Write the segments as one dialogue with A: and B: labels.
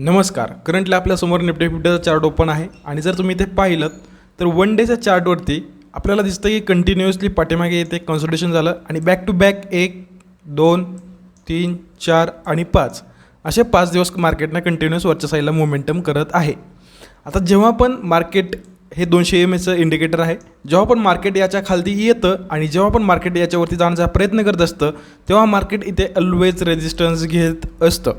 A: नमस्कार. करंटली आपल्यासमोर Nifty फिफ्टीचा chart open आहे. आणि जर तुम्ही इथे पाहिलं तर वन डेच्या चार्टवरती आपल्याला दिसतं की कंटिन्युअसली पाठीमागे येते कन्सल्टेशन झालं आणि बॅक टू बॅक एक दोन तीन चार आणि पाच. असे पाच दिवस मार्केटनं कंटिन्युअस वरच्या साईडला मोमेंटम करत आहे. आता जेव्हा पण मार्केट हे दोनशे एम एचं इंडिकेटर आहे जेव्हा पण मार्केट याच्या खालती येतं आणि जेव्हा पण मार्केट याच्यावरती जाण्याचा प्रयत्न करत असतं तेव्हा मार्केट इथे ऑलवेज रेजिस्टन्स घेत असतं.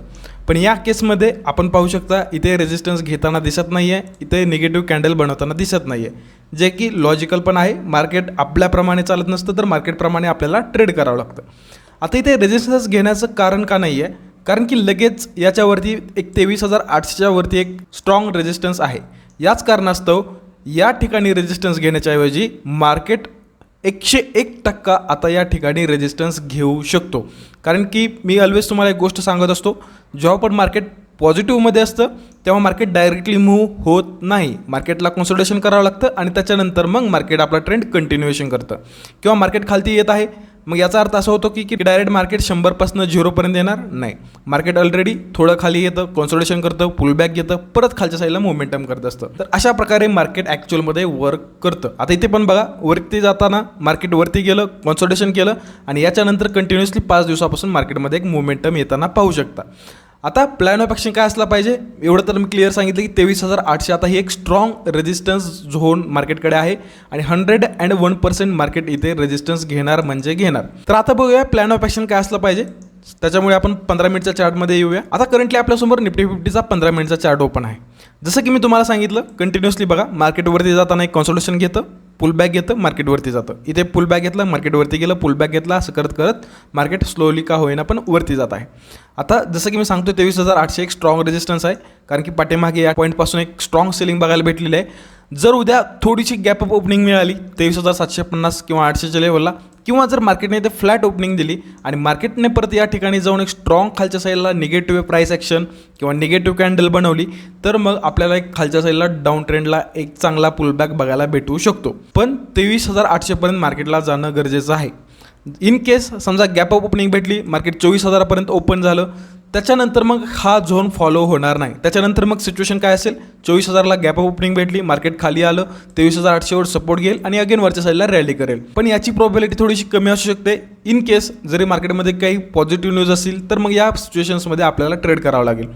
A: पण या केसमध्ये आपण पाहू शकता इथे रेजिस्टन्स घेताना दिसत नाही आहे इथे निगेटिव्ह कॅन्डल बनवताना दिसत नाही आहे जे की लॉजिकल पण आहे मार्केट आपल्याप्रमाणे चालत नसतं तर मार्केटप्रमाणे आपल्याला ट्रेड करावं लागतं. आता इथे रेजिस्टन्स घेण्याचं कारण का नाही आहे कारण की लगेच याच्यावरती एक तेवीस हजार आठशेच्या वरती एक स्ट्रॉंग रेजिस्टन्स आहे. याच कारणास्तव या ठिकाणी रेजिस्टन्स घेण्याच्या ऐवजी मार्केट एकशे एक टक्का आता या ठिकाणी रेजिस्टन्स घेऊ शकतो. कारण की मी ऑलवेज तुम्हाला एक गोष्ट सांगत असतो जेव्हा पण मार्केट पॉझिटिव्हमध्ये असतं तेव्हा मार्केट डायरेक्टली मूव्ह होत नाही. मार्केटला कॉन्सल्टेशन करावं लागतं आणि त्याच्यानंतर मग मार्केट आपला ट्रेंड कंटिन्युएशन करतं. किंवा मार्केट खालती येत आहे मग याचा अर्थ असा होतो की की डायरेक्ट मार्केट शंभरपासून झिरोपर्यंत येणार? नाही. मार्केट ऑलरेडी थोडं खाली येतं कॉन्सोलेशन करतं पुलबॅक घेतं परत खालच्या साईडला मोमेंटम करत असतं. तर अशा प्रकारे मार्केट ॲक्च्युअलमध्ये वर्क करतं. आता इथे पण बघा वरती जाताना मार्केट वरती गेलं कॉन्सोलेशन केलं आणि याच्यानंतर कंटिन्युअसली पाच दिवसापासून मार्केटमध्ये एक मोमेंटम येताना पाहू शकता. आता प्लॅन ऑफ ॲक्शन काय असला पाहिजे? एवढं तर मी क्लिअर सांगितलं की तेवीस हजार आठशे आता ही एक स्ट्रॉंग रेजिस्टन्स झोन मार्केटकडे आहे आणि hundred and one percent market इथे रेजिस्टन्स घेणार म्हणजे घेणार. तर आता बघूया प्लॅन ऑफ ॲक्शन काय असलं पाहिजे. त्याच्यामुळे आपण पंधरा मिनिटच्या चार्टमध्ये येऊया. आता करंटली आपल्यासमोर निफ्टी फिफ्टीचा पंधरा मिनिटचा चार्ट ओपन आहे. जसं की मी तुम्हाला सांगितलं कंटिन्युअसली बघा मार्केटवरती जाताना एक कॉन्सल्टेशन घेतं. पुलबॅक घेतं मार्केटवरती जातं. इथे पुलबॅक घेतलं मार्केटवरती गेलं पुलबॅक घेतला असं करत करत मार्केट स्लोली का होईना पण वरती जात आहे. आता जसं की मी सांगतो तेवीस हजार आठशे एक स्ट्रॉंग रेजिस्टन्स आहे. कारण की पाठीमागे या पॉईंटपासून एक स्ट्रॉंग सेलिंग बघायला भेटलेली आहे. जर उद्या थोडीशी गॅप अप ओपनिंग मिळाली तेवीस हजार सातशे पन्नास किंवा आठशेच्या लेवलला किंवा जर मार्केटने इथे फ्लॅट ओपनिंग दिली आणि मार्केटने परत या ठिकाणी जाऊन एक स्ट्रॉंग खालच्या साईडला निगेटिव्ह प्राईस ॲक्शन किंवा निगेटिव्ह कॅन्डल बनवली तर मग आपल्याला एक खालच्या साईडला डाऊन ट्रेंडला एक चांगला पुलबॅक बघायला भेटू शकतो. पण तेवीस हजार आठशेपर्यंत मार्केटला जाणं गरजेचं आहे. इन केस समजा गॅप अप ओपनिंग भेटली मार्केट चोवीस हजारापर्यंत ओपन झालं त्याच्यानंतर मग हा झोन फॉलो होणार नाही. त्याच्यानंतर मग सिच्युएशन काय असेल? चोवीस हजारला गॅप ऑफ ओपनिंग भेटली मार्केट खाली आलं तेवीस हजार आठशेवर सपोर्ट घेईल आणि अगेन वरच्या साईडला रॅली करेल. पण याची प्रॉबिलिटी थोडीशी कमी असू शकते. इन केस जरी मार्केटमध्ये काही पॉझिटिव्ह न्यूज असेल तर मग या सिच्युएशन्समध्ये आपल्याला ट्रेड करावं लागेल.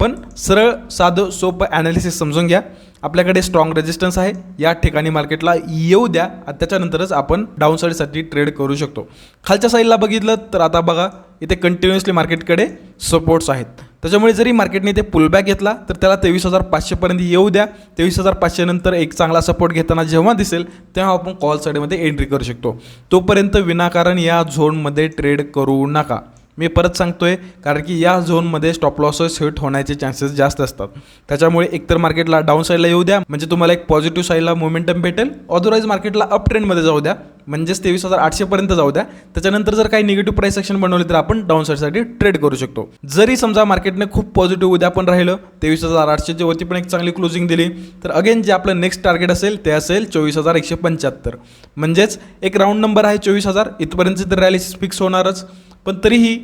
A: पण सरळ साधं सोपं ॲनालिसिस समजून घ्या. आपल्याकडे स्ट्रॉंग रेजिस्टन्स आहे. या ठिकाणी मार्केटला येऊ द्या आणि त्याच्यानंतरच आपण डाऊन साईडसाठी ट्रेड करू शकतो. खालच्या साईडला बघितलं तर आता बघा इथे कंटिन्युअसली मार्केटकडे सपोर्ट्स आहेत. त्याच्यामुळे जरी मार्केटने इथे पुलबॅक घेतला तर त्याला तेवीस हजार पाचशेपर्यंत येऊ द्या. तेवीस हजार पाचशेनंतर एक चांगला सपोर्ट घेताना जेव्हा दिसेल तेव्हा आपण कॉल साईडमध्ये एंट्री करू शकतो. तोपर्यंत विनाकारण या झोनमध्ये ट्रेड करू नका. मी परत सांगतो आहे कारण की या झोनमध्ये स्टॉप लॉसेस हिट होण्याचे चान्सेस जास्त असतात. त्याच्यामुळे एकतर मार्केटला डाऊन साईडला येऊ द्या म्हणजे तुम्हाला एक पॉझिटिव्ह साईडला मोमेंटम भेटेल. अदरवाईज मार्केटला अप ट्रेंडमध्ये जाऊ द्या. म्हणजेच तेवीस हजार आठशेपर्यंत जाऊ द्या. त्याच्यानंतर जर काही निगेटिव्ह प्राईस सेक्शन बनवले तर आपण डाऊन साईडसाठी ट्रेड करू शकतो. जरी समजा मार्केटने खूप पॉझिटिव्ह उद्या पण राहिलं तेवीस हजार आठशेच्या वरती पण एक चांगली क्लोजिंग दिली तर अगेन जे आपलं नेक्स्ट टार्गेट असेल ते असेल चोवीस हजार एकशे पंच्याहत्तर. म्हणजेच एक राऊंड नंबर आहे चोवीस हजार इथपर्यंत तर रॅलिसिस फिक्स होणारच. पण तरीही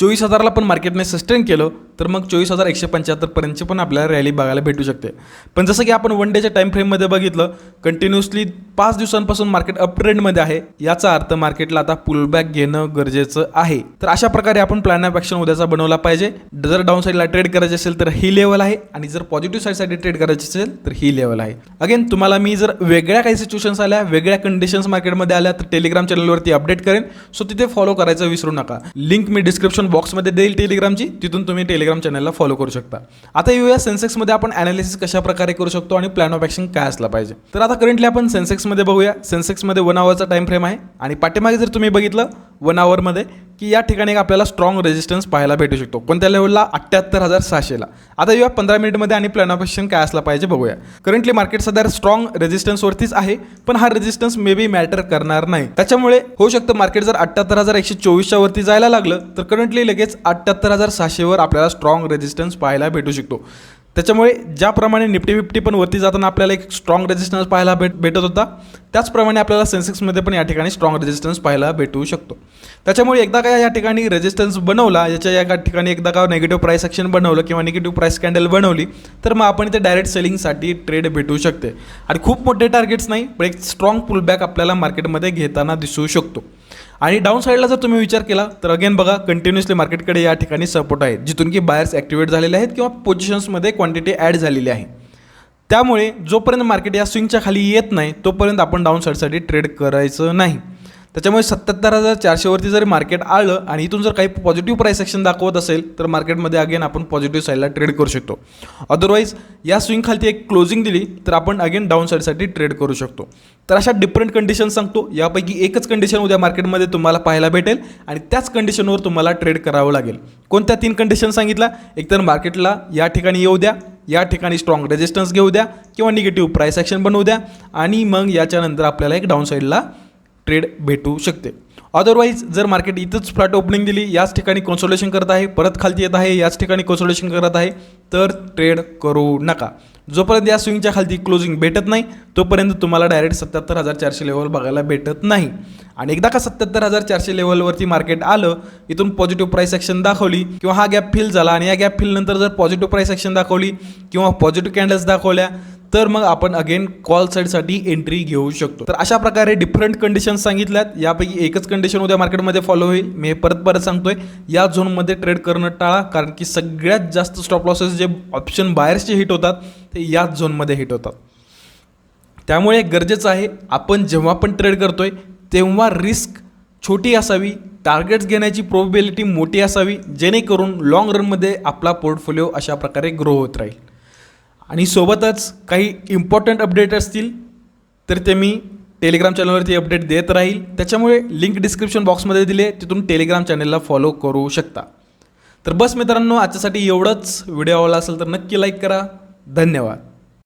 A: चोवीस हजारला पण मार्केटने सस्टेन केलं. तर मग चोवीस हजार एकशे पंच्याहत्तरपर्यंतची पण आपल्याला रॅली बघायला भेटू शकते. पण जसं की आपण वन डेच्या टाईम फ्रेममध्ये बघितलं कंटिन्युअसली पाच दिवसांपासून मार्केट अप ट्रेंडमध्ये आहे. याचा अर्थ मार्केटला आता पुलबॅक घेणं गरजेचं आहे. तर अशा प्रकारे आपण प्लॅन ऑफ ॲक्शन उद्याचा बनवला पाहिजे. जर डाऊन साईडला ट्रेड करायचे असेल तर ही लेवल आहे आणि जर पॉझिटिव्ह साईडसाठी ट्रेड करायचे असेल तर ही लेवल आहे. अगेन तुम्हाला मी जर वेगळ्या काही सिच्युएशन्स आल्या वेगळ्या कंडिशन्स मार्केटमध्ये आल्या तर टेलिग्राम चॅनलवरती अपडेट करेन. सो तिथे फॉलो करायचं विसरू नका. लिंक मी डिस्क्रिप्शन बॉक्समध्ये देईल टेलिग्रामची तिथून तुम्ही टेलिग्राम चॅनलला फॉलो करू शकता. आता येऊया सेन्सेक्समध्ये आपण अनालिसिस कशा प्रकारे करू शकतो आणि प्लॅन ऑफ ॲक्शन काय असला पाहिजे. तर आता करंटली आपण सेन्सेक्समध्ये बघूया. सेन्सेक्समध्ये वन आवरचा टाइम फ्रेम आहे. आणि पाठीमागे जर तुम्ही बघितलं वन आवरमध्ये की या ठिकाणी आपल्याला स्ट्रॉंग रेजिस्टन्स पाहायला भेटू शकतो. कोणत्या लेवलला अठ्ठ्याहत्तर हजार सहाशेला. आता येऊया पंधरा मिनिटमध्ये आणि प्लॅन ऑफ एक्शन काय असला पाहिजे बघूया. करंटली मार्केट सध्या स्ट्रॉंग रेजिस्टन्सवरतीच आहे पण हा रेजिस्टन्स मे बी मॅटर करणार नाही. त्याच्यामुळे होऊ शकतं मार्केट जर अठ्ठ्याहत्तर हजार एकशे चोवीसच्या वरती जायला लागलं तर करंटली लगेच अठ्ठ्याहत्तर हजार सहाशेवर आपल्याला स्ट्रॉंग रेजिस्टन्स पाहायला भेटू शकतो. त्याच्यामुळे ज्याप्रमाणे निफ्टी फिफ्टी पण वरती जाताना आपल्याला एक स्ट्रॉंग रेजिस्टन्स पाहायला भेट भेटत होता त्याचप्रमाणे आपल्याला सेन्सेक्समध्ये पण या ठिकाणी स्ट्रॉंग रेजिस्टन्स पाहायला भेटू शकतो. त्याच्यामुळे एकदा का या ठिकाणी रेजिस्टन्स बनवला याच्या या ठिकाणी एकदा का निगेटिव्ह प्राईस ॲक्शन बनवलं किंवा निगेटिव्ह प्राईस कॅन्डल बनवली तर मग आपण इथे डायरेक्ट सेलिंगसाठी ट्रेड भेटू शकते. आणि खूप मोठे टार्गेट्स नाही पण एक स्ट्रॉंग पुलबॅक आपल्याला मार्केटमध्ये घेताना दिसू शकतो. आणि डाऊन साईडला जर तुम्ही विचार केला तर अगेन बघा कंटिन्युअसली मार्केटकडे या ठिकाणी सपोर्ट आहे. जिथून की बायर्स ॲक्टिवेट झालेले आहेत किंवा पोझिशन्समध्ये क्वांटिटी ॲड झालेली आहे. त्यामुळे जोपर्यंत मार्केट या स्विंगच्या खाली येत नाही तोपर्यंत आपण डाऊन साईडसाठी ट्रेड करायचं नाही. त्याच्यामुळे सत्याहत्तर हजार चारशेवरती जर मार्केट आलं आणि इथून जर काही पॉझिटिव्ह प्राईस ॲक्शन दाखवत असेल तर मार्केटमध्ये अगेन आपण पॉझिटिव्ह साईडला ट्रेड करू शकतो. अदरवाईज या स्विंगखालती एक क्लोजिंग दिली तर आपण अगेन डाऊन साईडसाठी ट्रेड करू शकतो. तर अशा डिफरंट कंडिशन सांगतो. यापैकी एकच कंडिशन उद्या मार्केटमध्ये तुम्हाला पाहायला भेटेल आणि त्याच कंडिशनवर तुम्हाला ट्रेड करावं लागेल. कोणत्या तीन कंडिशन सांगितल्या? एकतर मार्केटला या ठिकाणी येऊ द्या या ठिकाणी स्ट्रॉंग रेजिस्टन्स घेऊ द्या किंवा निगेटिव्ह प्राईस ॲक्शन बनवू द्या आणि मग याच्यानंतर आपल्याला एक डाऊन साईडला ट्रेड भेटू शकते. अदरवाईज जर मार्केट इथंच फ्लॅट ओपनिंग दिली याच ठिकाणी कॉन्सोलेशन करत आहे परत खालती येत आहे याच ठिकाणी कॉन्सोलेशन करत आहे तर ट्रेड करू नका. जोपर्यंत या स्विंगच्या खालती क्लोजिंग भेटत नाही तोपर्यंत तुम्हाला डायरेक्ट सत्याहत्तर हजार चारशे लेवल बघायला भेटत नाही. आणि एकदा का सत्याहत्तर हजार चारशे लेवलवरती मार्केट आलं इथून पॉझिटिव्ह प्राईस ॲक्शन दाखवली किंवा हा गॅप फिल झाला आणि या गॅप फिल नंतर जर पॉझिटिव्ह प्राईस ॲक्शन दाखवली किंवा पॉझिटिव्ह कॅन्डल्स दाखवल्या तर मग आपण अगेन कॉल साईडसाठी एंट्री घेऊ शकतो. तर अशा प्रकारे डिफरंट कंडिशन्स सांगितल्यात. यापैकी एकच कंडिशन उद्या मार्केटमध्ये फॉलो होईल. मी हे परत परत सांगतोय. या झोनमध्ये ट्रेड करणं टाळा कारण की सगळ्यात जास्त स्टॉप लॉसेस जे ऑप्शन बाहेरचे हिट होतात ते याच झोनमध्ये हिट होतात. त्यामुळे गरजेचं आहे आपण जेव्हा पण ट्रेड करतोय तेव्हा रिस्क छोटी असावी टार्गेट्स घेण्याची प्रोबेबिलिटी मोठी असावी जेणेकरून लाँग रनमध्ये आपला पोर्टफोलिओ अशा प्रकारे ग्रो होत राहील. आणि सोबतच काही इम्पॉर्टंट अपडेट असतील तर ते मी टेलिग्राम चॅनलवरती अपडेट देत राहील. त्याच्यामुळे लिंक डिस्क्रिप्शन बॉक्समध्ये दिले तिथून टेलिग्राम चॅनलला फॉलो करू शकता. तर बस मित्रांनो आजच्यासाठी एवढंच. व्हिडिओ आवडला असेल तर नक्की लाईक करा. धन्यवाद.